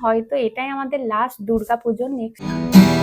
হয়তো এটাই আমাদের লাস্ট দুর্গা পুজোর next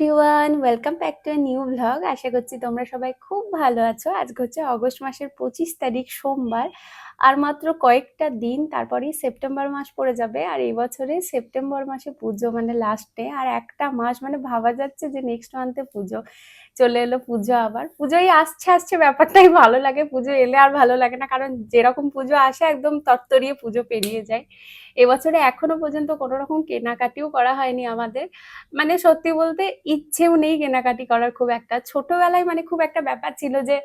everyone welcome back to new blog আশা করছি তোমরা সবাই খুব ভালো আছো। আজ হচ্ছে অগস্ট মাসের পঁচিশ তারিখ, সোমবার। আর মাত্র কয়েকটা দিন, তারপরেই সেপ্টেম্বর মাস পড়ে যাবে। আর এই বছরে সেপ্টেম্বর মাসে পুজো মানে লাস্টে আর একটা মাস মানে ভাবা যাচ্ছে যে নেক্সট মান্থে পুজো। চলে এলো পুজো আবার। পুজোই আসছে আসছে, ব্যাপারটাই ভালো লাগে। পুজো এলে আর ভালো লাগে না, কারণ যেরকম পুজো আসে একদম তরতরিয়ে পুজো পেরিয়ে যায়। এবছরে এখনও পর্যন্ত কোনো রকম কেনাকাটিও করা হয়নি আমাদের। মানে সত্যি বলতে ইচ্ছেও নেই কেনাকাটি করার খুব একটা। ছোটবেলায় মানে খুব একটা ব্যাপার ছিল যে,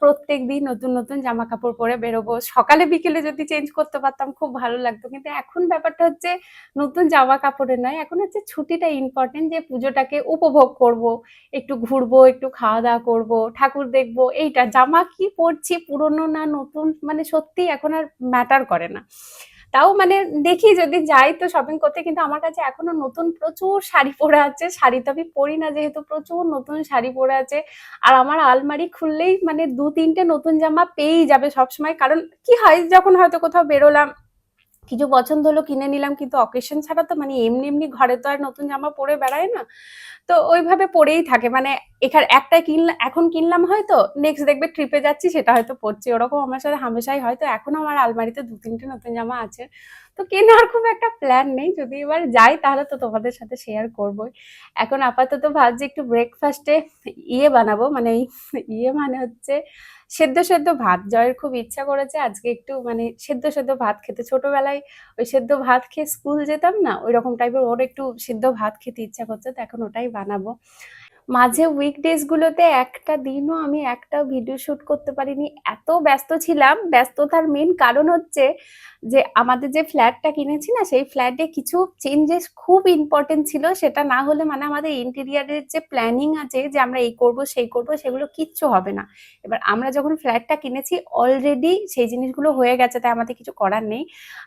প্রত্যেক দিন নতুন নতুন জামা কাপড় পরে বেরোবো। সকালে, বিকেলে যদি চেঞ্জ করতে পারতাম খুব ভালো লাগতো। কিন্তু এখন ব্যাপারটা হচ্ছে নতুন জামা কাপড়ের নয়। এখন হচ্ছে ছুটিটা ইম্পর্টেন্ট যে পুজোটাকে উপভোগ করব, একটু ঘুরবো একটু খাওয়া দাওয়া করব, ঠাকুর দেখব, এইটা জামা কি পরছি, পুরনো না নতুন মানে সত্যি এখন আর ম্যাটার করে না। তাও মানে দেখি যদি যাই তো শপিং করতে, কিন্তু আমার কাছে এখনও নতুন প্রচুর শাড়ি পরে আছে, শাড়ি তো আমি পরি না যেহেতু প্রচুর নতুন শাড়ি পরে আছে। আর আমার আলমারি খুললেই মানে দু তিনটে নতুন জামা পেয়েই যাবে সবসময়, কারণ কি হয়, যখন হয়তো কোথাও বেরোলাম কিছু পছন্দ হলো কিনে নিলাম, কিন্তু অকেশন ছাড়া তো মানে এমনি এমনি ঘরে তো আর নতুন জামা পরে বেড়ায় না। তো ওইভাবে পরেই থাকে মানে এখানে একটা কিনলাম এখন কিনলাম হয়তো নেক্সট দেখবে ট্রিপে যাচ্ছি, সেটা হয়তো পরছি। ওরকম আমার সাথে হামেশাই হয়তো এখন আমার আলমারিতে দু তিনটে নতুন জামা আছে। তো কেনার খুব একটা প্ল্যান নেই, যদি এবার যাই তাহলে তো তোমাদের সাথে শেয়ার করবোই। এখন আপাতত ভাবছি একটু ব্রেকফাস্টে ইয়ে বানাবো মানে ইয়ে মানে হচ্ছে সেদ্ধ সেদ্ধ ভাত জয়ের খুব ইচ্ছা করেছে। আজকে একটু মানে সেদ্ধ সেদ্ধ ভাত খেতে। ছোটবেলায় ওই সেদ্ধ ভাত খেয়ে স্কুল যেতাম না ওই রকম টাইপের ওর একটু সেদ্ধ ভাত খেতে ইচ্ছা করছে, তো এখন ওটাই বানাবো। মাঝে উইকডেজ গুলোতে একটা দিনও আমি একটা ভিডিও শুট করতে পারিনি। এত ব্যস্ত ছিলাম, ব্যস্ততার মেন কারণ হচ্ছে যে আমাদের যে ফ্ল্যাটটা কিনেছি না, সেই ফ্ল্যাটে কিছু চেঞ্জেস খুব ইম্পর্টেন্ট ছিল। সেটা না হলে মানে আমাদের ইন্টেরিয়ারের যে প্ল্যানিং আছে যে আমরা এই করব, সেই করব, সেগুলো কিচ্ছু হবে না। এবার আমরা যখন ফ্ল্যাটটা কিনেছি অলরেডি সেই জিনিসগুলো হয়ে গেছে, তাই আমাদের কিছু করার নেই।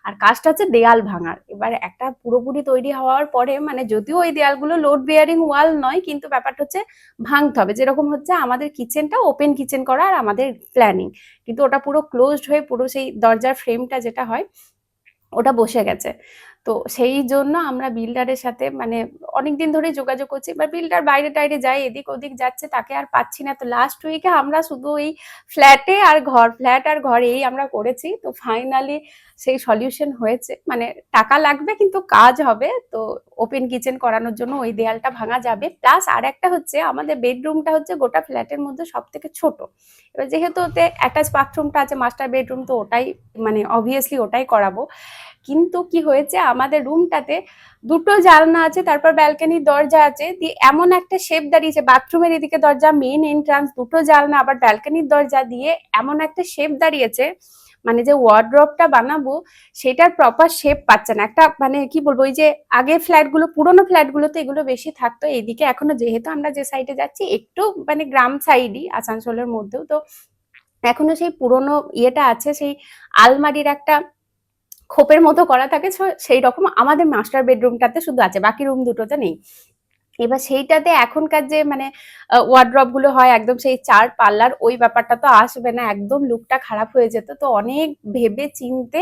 আর কাজটা হচ্ছে দেয়াল ভাঙার। এবার একটা পুরোপুরি তৈরি হওয়ার পরে মানে যদিও ওই দেয়ালগুলো লোড বেয়ারিং ওয়াল নয়, কিন্তু ব্যাপারটা হচ্ছে ভাঙতে হবে। যেরকম হচ্ছে আমাদের কিচেনটা ওপেন কিচেন করা আর আমাদের প্ল্যানিং কিন্তু ওটা পুরো ক্লোজড হয়ে পুরো সেই দরজার ফ্রেমটা যেটা হয়, ওটা বসে গেছে। তো সেই জন্য আমরা বিল্ডারের সাথে মানে অনেকদিন ধরেই যোগাযোগ করছি এবার বিল্ডার বাইরে টাইরে যায়, এদিক ওদিক যাচ্ছে, তাকে আর পাচ্ছি না। তো লাস্ট উইকে আমরা শুধু এই ফ্ল্যাটে আর ঘর ফ্ল্যাট আর ঘর এই আমরা করেছি। তো ফাইনালি সেই সলিউশন হয়েছে। মানে টাকা লাগবে কিন্তু কাজ হবে। তো ওপেন কিচেন করানোর জন্য ওই দেয়ালটা ভাঙা যাবে। প্লাস আর একটা হচ্ছে আমাদের বেডরুমটা হচ্ছে গোটা ফ্ল্যাটের মধ্যে সব থেকে ছোট। এবার যেহেতু ওতে অ্যাটাচ বাথরুমটা আছে মাস্টার বেডরুম তো ওটাই মানে অবভিয়াসলি ওটাই করাবো। কিন্তু কি হয়েছে? আমাদের রুমটাতে দুটো জানলা আছে, তারপর ব্যালকনির দরজা আছে, দিয়ে এমন একটা শেপ দাঁড়িয়েছে বাথরুমের এদিকে দরজা মেন এন্ট্রান্স দুটো জানলা, আবার ব্যালকনির দরজা দিয়ে এমন একটা শেপ দাঁড়িয়েছে মানে যে ওয়ার্ড্রপটা বানাবো, সেটার প্রপার শেপ পাচ্ছে না। একটা মানে কি বলব, ওই যে আগে ফ্ল্যাটগুলো পুরোনো ফ্ল্যাটগুলোতে এগুলো বেশি থাকতো, এইদিকে এখনও যেহেতু আমরা যে সাইডে যাচ্ছি, একটু মানে গ্রাম সাইডই আসানসোলের মধ্যেও, তো এখনও সেই পুরোনো ইয়েটা আছে, সেই আলমারির একটা খোপের মতো করা থাকে সেই রকম আমাদের মাস্টার বেডরুমটাতে শুধু আছে, বাকি রুম দুটোতে নেই। এবার সেইটাতে এখনকার যে মানে ওয়ার্ড্রপগুলো হয়, একদম সেই চার পাল্লার, ওই ব্যাপারটা তো আসবে না, একদম লুকটা খারাপ হয়ে যেত, তো অনেক ভেবে চিনতে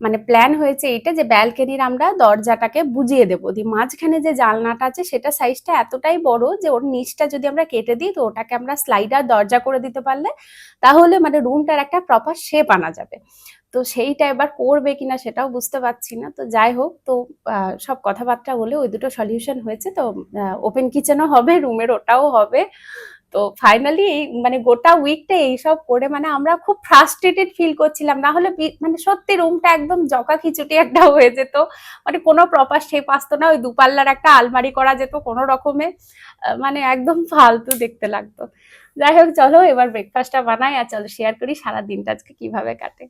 মানে প্ল্যান হয়েছে এটা যে ব্যালকনির আমরা দরজাটাকে বুঝিয়ে দেবো। দিয়ে মাঝখানে যে জানলাটা আছে, সেটা সাইজটা এতটাই বড় যে ওর নিচটা যদি আমরা কেটে দিই, তো ওটাকে আমরা স্লাইডার দরজা করে দিতে পারলে, তাহলে মানে রুমটার একটা প্রপার শেপ আনা যাবে। তো সেইটা এবার করবে কিনা সেটাও বুঝতে পারছি না। তো যাই হোক, তো সব কথাবার্তা বলে ওই দুটো সলিউশন হয়েছে। তো ওপেন কিচেনও হবে রুমের ওটাও হবে। তো ফাইনালি মানে গোটা উইকটা এইসব করে মানে আমরা খুব ফ্রাস্ট্রেটেড ফিল করছিলাম। না হলে মানে সত্যি রুমটা একদম জকা খিচুটি একটা হয়ে যেত। মানে কোনো প্রপার শেপ আসতো না। ওই দুপাল্লার একটা আলমারি করা যেত কোনো রকমে। মানে একদম ফালতু দেখতে লাগতো। যাই হোক, চলো এবার ব্রেকফাস্টটা বানাই আর চলো শেয়ার করি সারা দিনটা আজকে কীভাবে কাটে।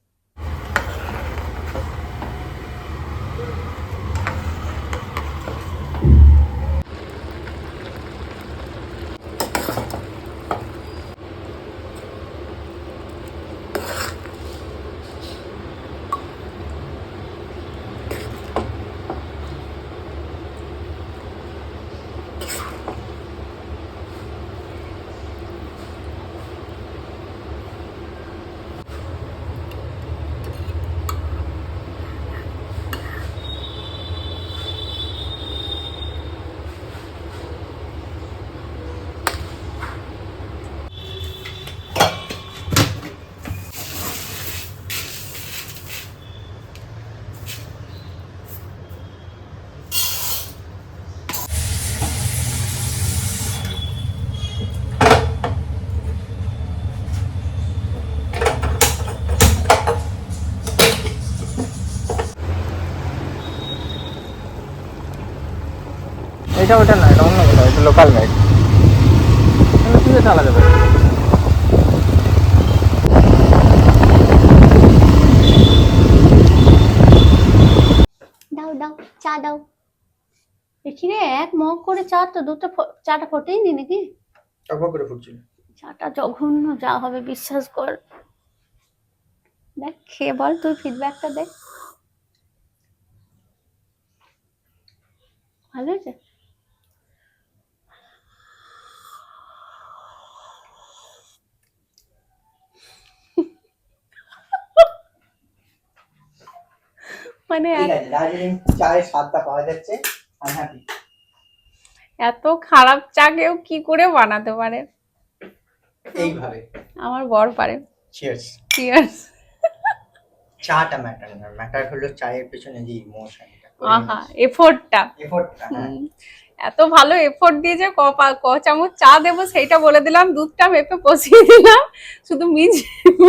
এটা ওটা না এটা অন্য কোথাও এটা লোকাল গাইড তুই চালাতে পারি? দাও দাও চা দাও। দেখি রে এক মগ করে চা তো দুটো ফো- চাটা ফোটেই নি নাকি? করে ফুটছিল। চাটা জঘন্য যা হবে বিশ্বাস কর। দেখ খেয়ে বল তুই ফিডব্যাকটা দে ভালো হয়েছে? মানে দার্জিলিং চায়ের স্বাদটা পাওয়া যাচ্ছে। আমি হ্যাপি এত খারাপ চা কেউ কি করে বানাতে পারে? এইভাবে। আমার বর পারে। চিয়ার্স চিয়ার্স চাটা ম্যাটার না। ম্যাটার হলো চায়ের পেছনে যে ইমোশনটা আহা এফোর্টটা এফোর্টটা হ্যাঁ। এত ভালো এফোর্ট দিয়ে যে ক চামচ চা দেবো সেইটা বলে দিলাম দুধটা মেপে পচিয়ে দিলাম। শুধু মিজ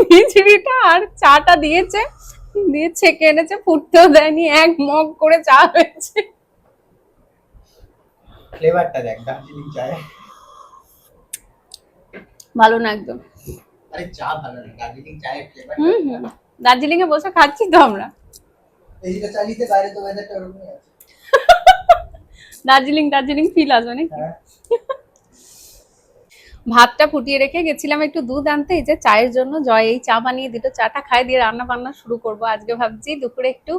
মিজড়িটা আর চাটা দিয়েছে। দিয়ে ছেঁকে এনেছে ফুটতেও দেয়নি এক মগ করে চা হয়েছে। ফ্লেভারটা দেখ দার্জিলিং চায়ে। ভালো না একদম। আরে চা ভালো না দার্জিলিং চায়ের ফ্লেভার হুম হুম। দার্জিলিং এ বসে খাচ্ছি তো আমরা। এই যেটা চালিতে বাইরে তো ওয়েদারটা ওরকমই আছে। দার্জিলিং দার্জিলিং ফিল আসবে নাকি? হ্যাঁ। ভাতটা ফুটিয়ে রেখে গেছিলাম একটু দুধ আনতে, এই যে চায়ের জন্য জয় এই চা বানিয়ে দিল, চাটা খাই দিয়ে রান্না বান্না শুরু করব। আজকে ভাবছি দুপুরে একটু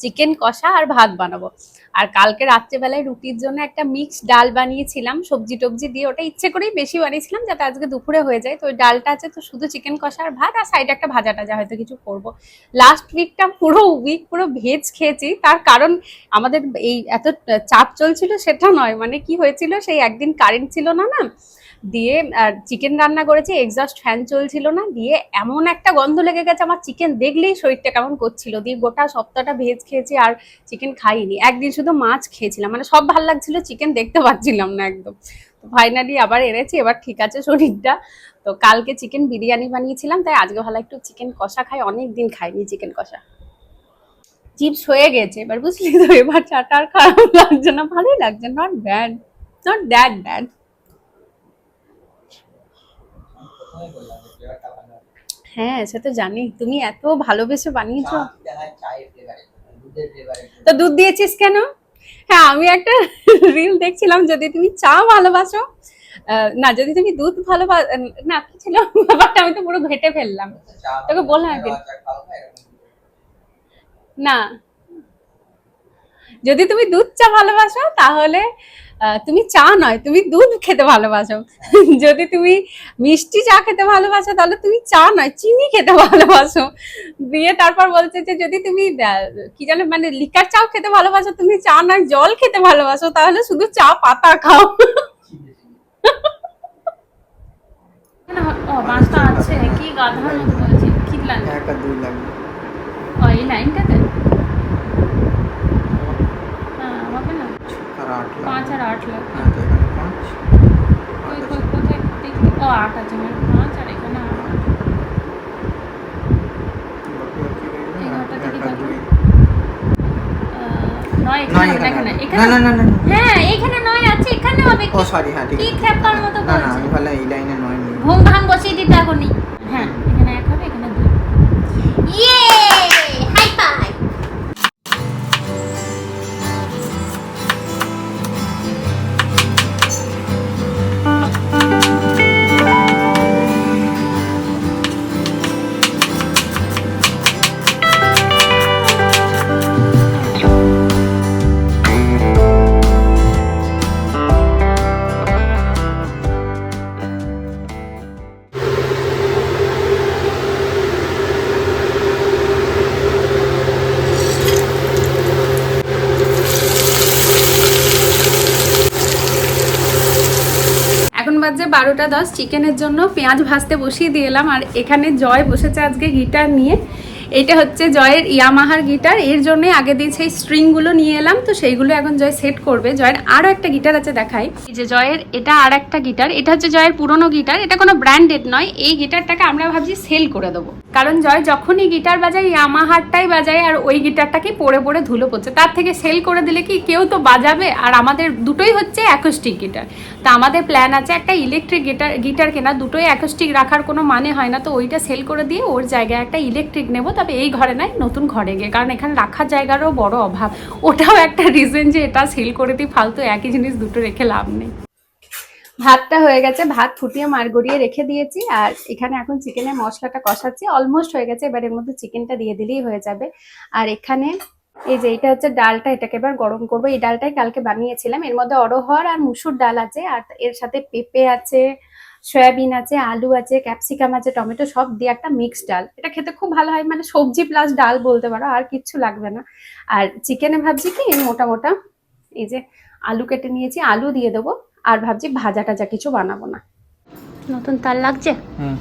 চিকেন কষা আর ভাত বানাবো। আর কালকে রাত্রেবেলায় রুটির জন্য একটা মিক্স ডাল বানিয়েছিলাম, সবজি টবজি দিয়ে। ওটা ইচ্ছে করেই বেশি বানিয়েছিলাম যাতে আজকে দুপুরে হয়ে যায়। তো ওই ডালটা আছে তো শুধু চিকেন কষা আর ভাত, আর সাইডে একটা ভাজা টাজা হয়তো কিছু করব। লাস্ট উইকটা পুরো উইক পুরো ভেজ খেয়েছি। তার কারণ আমাদের এই এত চাপ চলছিল সেটা নয়। মানে কি হয়েছিল, সেই একদিন কারেন্ট ছিল না না দিয়ে, আর চিকেন রান্না করেছি এক্সস্ট ফ্যান চলছিল না, দিয়ে এমন একটা গন্ধ লেগে গেছে, আমার চিকেন দেখলেই শরীরটা কেমন করছিল। দিয়ে গোটা সপ্তাহটা ভেজ খেয়েছি, আর চিকেন খাইনি। একদিন শুধু মাছ খেয়েছিলাম মানে সব ভালো লাগছিল চিকেন দেখতে পাচ্ছিলাম না একদম। তো ফাইনালি আবার এনেছি, এবার ঠিক আছে শরীরটা। তো কালকে চিকেন বিরিয়ানি বানিয়েছিলাম, তাই আজকে ভালো একটু চিকেন কষা খাই অনেক দিন খাইনি চিকেন কষা। চিপস হয়ে গেছে, এবার বুঝলি তো, এবার চাটা আর খারাপ লাগছে না, ভালোই লাগছে not bad not that bad প্রথমে বললাম যে ফ্লেভারটা ভালো হ্যাঁ সে তো জানি। তুমি এত ভালোবেসে বানিয়েছো। হয় তো দুধ দিয়েছিস কেন? হ্যাঁ আমি একটা রিল দেখছিলাম যদি তুমি চা ভালোবাসো না যদি তুমি দুধ ভালোবাস না কি ছিল? ব্যাপারটা আমি তো পুরো ঘেটে ফেললাম। তোকে বললাম একদিন। না। যদি তুমি দুধ চা ভালোবাসো তাহলে তুমি চা নয় তুমি দুধ খেতে ভালোবাসো। যদি তুমি মিষ্টি চা খেতে ভালোবাসো তাহলে তুমি চা নয় চিনি খেতে ভালোবাসো। দিয়ে তারপর বলছে যে যদি তুমি কি জানো মানে লিকার চাও খেতে ভালোবাসো তুমি চা নয় জল খেতে ভালোবাসো তাহলে শুধু চা পাতা খাও। মাছটা আছে কি গাধার মতো বলছি কি লাগবে একটা দুই লাগবে ও এই লাইনটাতে হ্যাঁ হবে না। আর আট লাখ। পাঁচ আর আট লাখ। হ্যাঁ তো এখানে পাঁচ। কোথায় দেখি ও আট আছে মানে পাঁচ আর এখানে আট। বাকি আর কি রইল? এই ঘরটা থেকে একটা, কত? বারোটা দশ চিকেনের জন্য পেঁয়াজ ভাজতে বসিয়ে দিয়ে এলাম। আর এখানে জয় বসেছে আজকে গিটার নিয়ে। এটা হচ্ছে জয়ের ইয়ামাহার গিটার। এর জন্য আগে দিয়ে সেই স্ট্রিংগুলো নিয়ে এলাম। তো সেইগুলো এখন জয় সেট করবে। জয়ের আরও একটা গিটার আছে দেখাই। যে জয়ের এটা আর একটা গিটার। এটা হচ্ছে জয়ের পুরনো গিটার। এটা কোনো ব্র্যান্ডেড নয়। এই গিটারটাকে আমরা ভাবছি সেল করে দেবো। কারণ জয় যখনই গিটার বাজায়, ইয়ামাহারটাই বাজায়, আর ওই গিটারটাকে পড়ে পড়ে ধুলো পড়ছে। তার থেকে সেল করে দিলে কি কেউ তো বাজাবে? আর আমাদের দুটোই হচ্ছে অ্যাকোস্টিক গিটার। তা আমাদের প্ল্যান আছে একটা ইলেকট্রিক গিটার গিটার কেনা। দুটোই অ্যাকোস্টিক রাখার কোনো মানে হয় না। তো ওইটা সেল করে দিয়ে ওর জায়গায় একটা ইলেকট্রিক নেব। তবে এই ঘরে নয় নতুন ঘরে গিয়ে। কারণ এখানে রাখার জায়গারও বড় অভাব। ওটাও একটা রিজন যে এটা সেল করে দিই ফালতু একই জিনিস দুটো রেখে লাভ নেই। ভাতটা হয়ে গেছে, ভাত ফুটিয়ে মার গড়িয়ে রেখে দিয়েছি। আর এখানে এখন চিকেনের মশলাটা কষাচ্ছি। অলমোস্ট হয়ে গেছে, এবার এর মধ্যে চিকেনটা দিয়ে দিলেই হয়ে যাবে। আর এখানে এই যে এটা হচ্ছে ডালটা, এটাকে এবার গরম করব। এই ডালটাই কালকে বানিয়েছিলাম। এর মধ্যে অরহর আর মুসুর ডাল আছে। আর এর সাথে পেঁপে আছে সয়াবিন আছে আলু আছে ক্যাপসিকাম আছে টমেটো সব দিয়ে একটা মিক্স ডাল। এটা খেতে খুব ভালো হয় মানে সবজি প্লাস ডাল বলতে পারো আর কিচ্ছু লাগবে না। আর চিকেনে ভাবছি কি মোটা মোটা এই যে আলু কেটে নিয়েছি আলু দিয়ে দেবো আর ভাবছি ভাজা টাজা কিছু বানাবো না। নতুন তার লাগছে? হুম।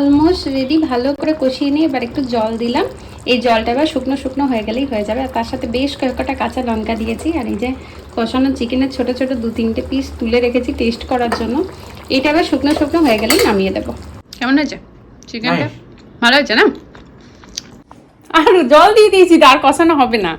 অলমোস্ট রেডি ভালো করে কষিয়ে নিয়ে এবার একটু জল দিলাম। এই জলটা এবার শুকনো শুকনো হয়ে গেলেই হয়ে যাবে। আর তার সাথে বেশ কয়েকটা কাঁচা লঙ্কা দিয়েছি। আর এই যে কষানো চিকেনের ছোট ছোট দু তিনটে পিস তুলে রেখেছি টেস্ট করার জন্য। এটা এবার শুকনো শুকনো হয়ে গেলেই নামিয়ে দেবো। কেমন হয়েছে চিকেনটা ভালো হয়েছে না? আর জল দিয়ে দিয়েছি আর কষানো হবে না।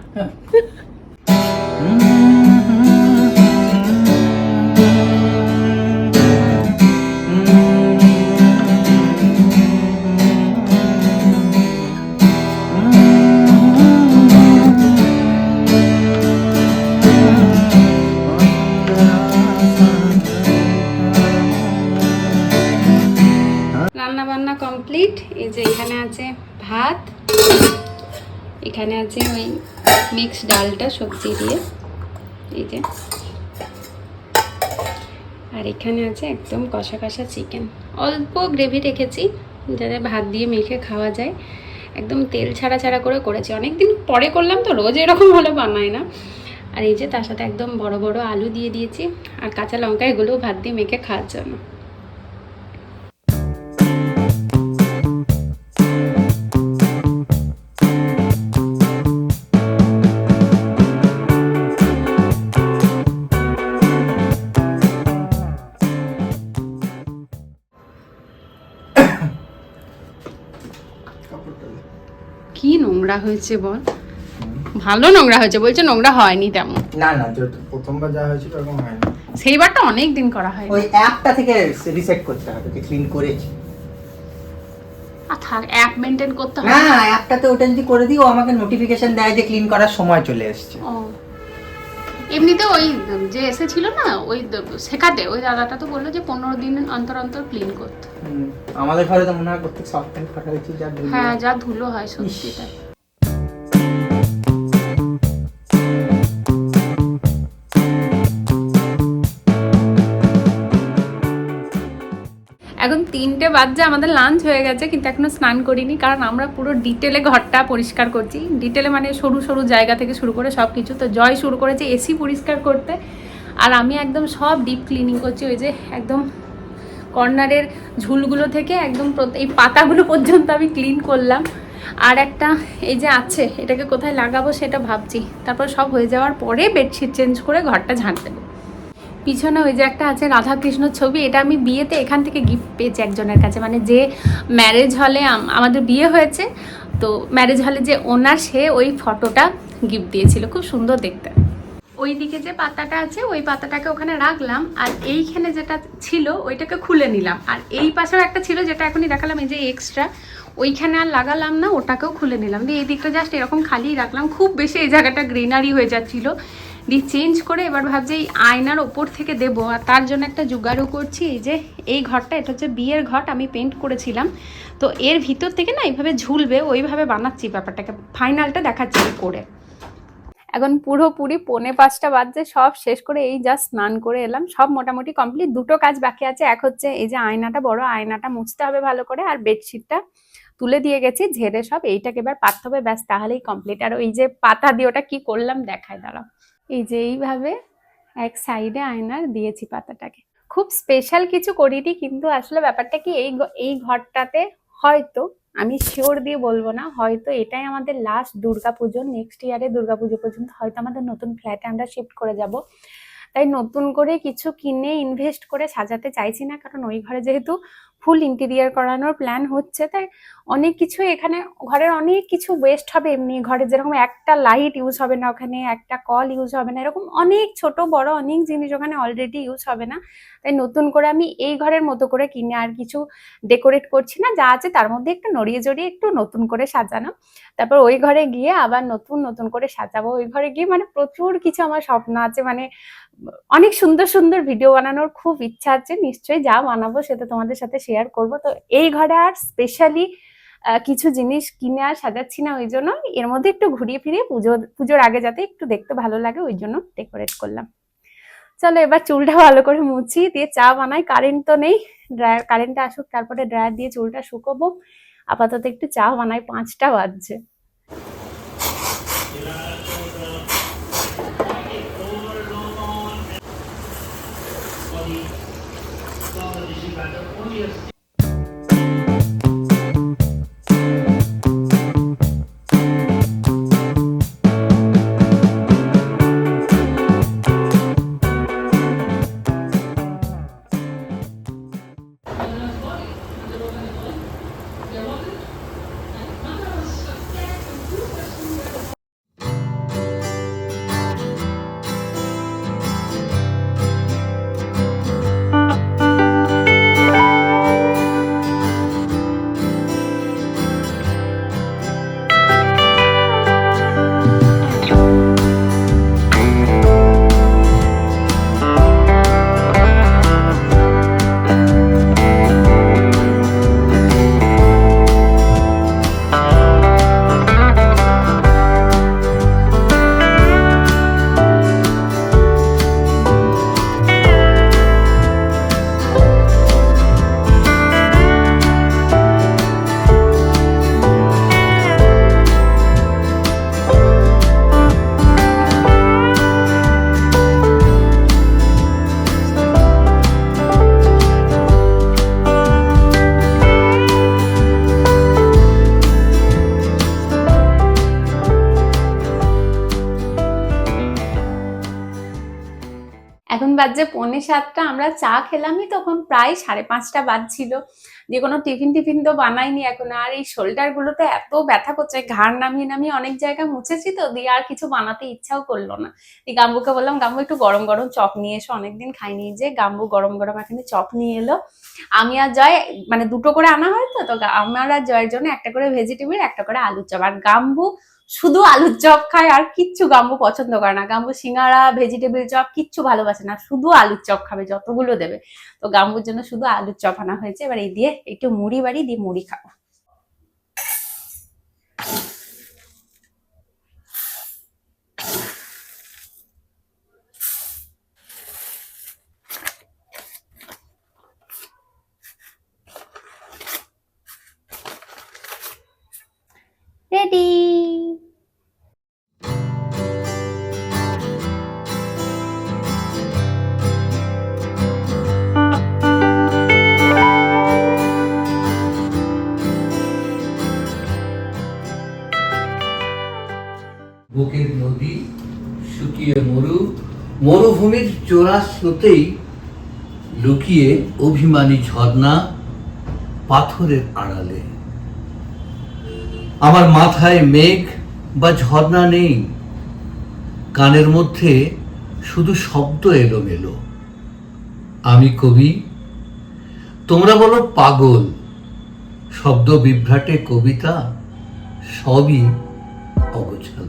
এখানে আছে ওই মিক্স ডালটা সবজি দিয়ে। এই যে। আর এখানে আছে একদম কষা কষা চিকেন অল্প গ্রেভি রেখেছি, যাতে ভাত দিয়ে মেখে খাওয়া যায়। একদম তেল ছাড়া ছাড়া করে করেছি। অনেক দিন পরে করলাম তো, রোজ এরকম ভালো বানাই না। আর এই যে তার সাথে একদম বড় বড় আলু দিয়ে দিয়েছি, আর কাঁচা লঙ্কা এগুলোও ভাত দিয়ে মেখে খাওয়ার জন্য। নোংরা হয়েছে বল। ভালো নোংরা হয়েছে বলছে নোংরা হয়নি তেমন। না না প্রথমবার যা হয়েছিল এরকম হয়নি। সেইবারটা অনেক দিন করা হয় ওই অ্যাপটা থেকে রিসেট করতে হবে যে ক্লিন করেছি। থাক অ্যাপ মেনটেন করতে না হবে। অ্যাপটাতে ওটা যদি করে দিই ও আমাকে নোটিফিকেশন দেয় যে ক্লিন করার সময় চলে এসেছে। ও। এমনিতে ওই যে এসেছিল না ওই শেখাতে ওই দাদাটা তো বলল যে পনেরো দিন অন্তর অন্তর ক্লিন করতে। আমাদের ঘরে তো মনে হয় প্রত্যেক সপ্তাহে ফাটা হয়েছে যা ধুলো। হ্যাঁ যা ধুলো হয় সত্যি তিনটে বাজে, আমাদের লাঞ্চ হয়ে গেছে, কিন্তু এখনও স্নান করিনি, কারণ আমরা পুরো ডিটেলে ঘরটা পরিষ্কার করছি। ডিটেলে মানে সরু সরু জায়গা থেকে শুরু করে সব কিছু তো জয় শুরু করেছে এসি পরিষ্কার করতে। আর আমি একদম সব ডিপ ক্লিনিং করছি, ওই যে একদম কর্নারের ঝুলগুলো থেকে একদম এই পাতাগুলো পর্যন্ত আমি ক্লিন করলাম। আর একটা এই যে আছে, এটাকে কোথায় লাগাবো সেটা ভাবছি। তারপর সব হয়ে যাওয়ার পরে বেডশিট চেঞ্জ করে ঘরটা ঝাঁট দেবো। পিছনে ওই যে একটা আছে রাধাকৃষ্ণ ছবি, এটা আমি বিয়েতে এখান থেকে গিফট পেয়েছি একজনের কাছে। মানে যে ম্যারেজ হলে আমাদের বিয়ে হয়েছে, তো ম্যারেজ হলে যে ওনার, সে ওই ফটোটা গিফট দিয়েছিল। খুব সুন্দর দেখতে। ওই দিকে যে পাতাটা আছে, ওই পাতাটাকে ওখানে রাখলাম আর এইখানে যেটা ছিল, ওইটাকে খুলে নিলাম। আর এই পাশেও একটা ছিল, যেটা এখনই দেখালাম, এই যে এক্সট্রা ওইখানে আর লাগালাম না, ওটাকেও খুলে নিলাম। দিয়ে এই দিকটা জাস্ট এরকম খালি রাখলাম। খুব বেশি এই জায়গাটা গ্রিনারি হয়ে যাচ্ছিল। দিয়ে চেঞ্জ করে এবার ভাবছি এই আয়নার ওপর থেকে দেবো। আর তার জন্য একটা জোগাড়ও করছি। এই যে, এই ঘরটা, এটা হচ্ছে বিয়ের ঘট, আমি পেন্ট করেছিলাম। তো এর ভিতর থেকে না এইভাবে ঝুলবে, ওইভাবে বানাচ্ছি ব্যাপারটাকে। ফাইনালটা দেখাচ্ছি করে। এখন পুরোপুরি পৌনে পাঁচটা বাজছে, সব শেষ করে এই জাস্ট স্নান করে এলাম। সব মোটামুটি কমপ্লিট দুটো কাজ বাকি আছে। এক হচ্ছে এই যে আয়নাটা বড়, আয়নাটা মুছতে হবে ভালো করে। আর বেডশিটটা তুলে দিয়ে গেছি, ঝেড়ে সব। এইটাকে এবার পাততে হবে। ব্যাস, তাহলেই কমপ্লিট আর ওই যে পাতা দিয়ে ওটা কি করলাম, দেখায় দাঁড়াও। এই যে এইভাবে এক সাইডে আয়নার দিয়েছি পাতাটাকে। খুব স্পেশাল কিছু করিনি, কিন্তু আসলে ব্যাপারটা কি, এই এই ঘরটাতে হয়তো, আমি শিওর দিয়ে বলব না, হয়তো এটাই আমাদের লাস্ট দুর্গাপুজো নেক্সট ইয়ারে দুর্গাপুজো পর্যন্ত হয়তো আমাদের নতুন ফ্ল্যাটে আমরা শিফট করে যাব। তাই নতুন করে কিছু কিনে ইনভেস্ট করে সাজাতে চাইছি না, কারণ ওই ঘরে যেহেতু ফুল ইন্টেরিয়ার করানোর প্ল্যান হচ্ছে। তাই অনেক কিছু এখানে, ঘরের অনেক কিছু ওয়েস্ট হবে এমনি। ঘরে যেরকম একটা লাইট ইউজ হবে না ওখানে, একটা কল ইউজ হবে না, এরকম অনেক ছোট, বড় অনেক জিনিস ওখানে অলরেডি ইউজ হবে না। তাই নতুন করে আমি এই ঘরের মতো করে কিনে আর কিছু ডেকোরেট করছি না। যা আছে তার মধ্যে একটু নড়িয়ে জড়িয়ে একটু নতুন করে সাজানো। তারপর ওই ঘরে গিয়ে আবার নতুন নতুন করে সাজাবো। ওই ঘরে গিয়ে মানে প্রচুর কিছু আমার স্বপ্ন আছে। মানে অনেক সুন্দর সুন্দর ভিডিও বানানোর খুব ইচ্ছা আছে। নিশ্চয়ই যা বানাবো সেটা তোমাদের সাথে শেয়ার করব। তো এই ঘরে আর স্পেশালি কিছু জিনিস কিনে আর সাজাচ্ছি না, ওই জন্য এর মধ্যে একটু ঘুরিয়ে ফিরিয়ে পুজো, পুজোর আগে যাতে একটু দেখতে ভালো লাগে, ওই জন্য ডেকোরেট করলাম। চলো এবার চুলটা ভালো করে মুছি, দিয়ে চা বানাই কারেন্ট তো নেই ড্রায়ার কারেন্টটা আসুক, তারপরে ড্রায়ার দিয়ে চুলটা শুকোবো। আপাতত একটু চা বানাই, পাঁচটা বাজছে। বাজছে পৌনে সাতটা আমরা চা খেলামই তখন প্রায় সাড়ে পাঁচটা বাজছিল। যে কোনো টিফিন টিফিন তো বানাইনি এখন। আর এই শোল্ডার গুলোতে এত ব্যথা করছে, ঘাড় নামিয়ে নামিয়ে অনেক জায়গায় মুছেছি তো, দিয়ে আর কিছু বানাতে ইচ্ছাও করল না। দিয়ে গাম্বুকে বললাম, গাম্বু, একটু গরম গরম চপ নিয়ে এসো, অনেকদিন খাইনি। যে গাম্বু গরম গরম এখানে চপ নিয়ে এলো। আমি আর জয় মানে দুটো করে আনা হয় তো তো আমার আর জয়ের জন্য একটা করে ভেজিটেবিল একটা করে আলুর চপ। আর গাম্বু শুধু আলুর চপ খায় আর কিচ্ছু গাম্বু পছন্দ করে না। গাম্বু সিঙ্গারা ভেজিটেবিল চপ কিচ্ছু ভালোবাসে না, শুধু আলুর চপ খাবে, যতগুলো দেবে। তো গাম্বুর জন্য শুধু আলুর চপ আনা হয়েছে। এবার এই দিয়ে একটু মুড়ি বাড়ি দিয়ে মুড়ি খাব। শুকিয়ে মরু, মরুভূমির চোরা স্রোতেই লুকিয়ে অভিমানী ঝর্ণা পাথরের আড়ালে। আমার মাথায় মেঘ বা ঝর্ণা নেই, কানের মধ্যে শুধু শব্দ এলো এলোমেলো। আমি কবি, তোমরা বলো পাগল, শব্দ বিভ্রাটে কবিতা সবই অগোছালো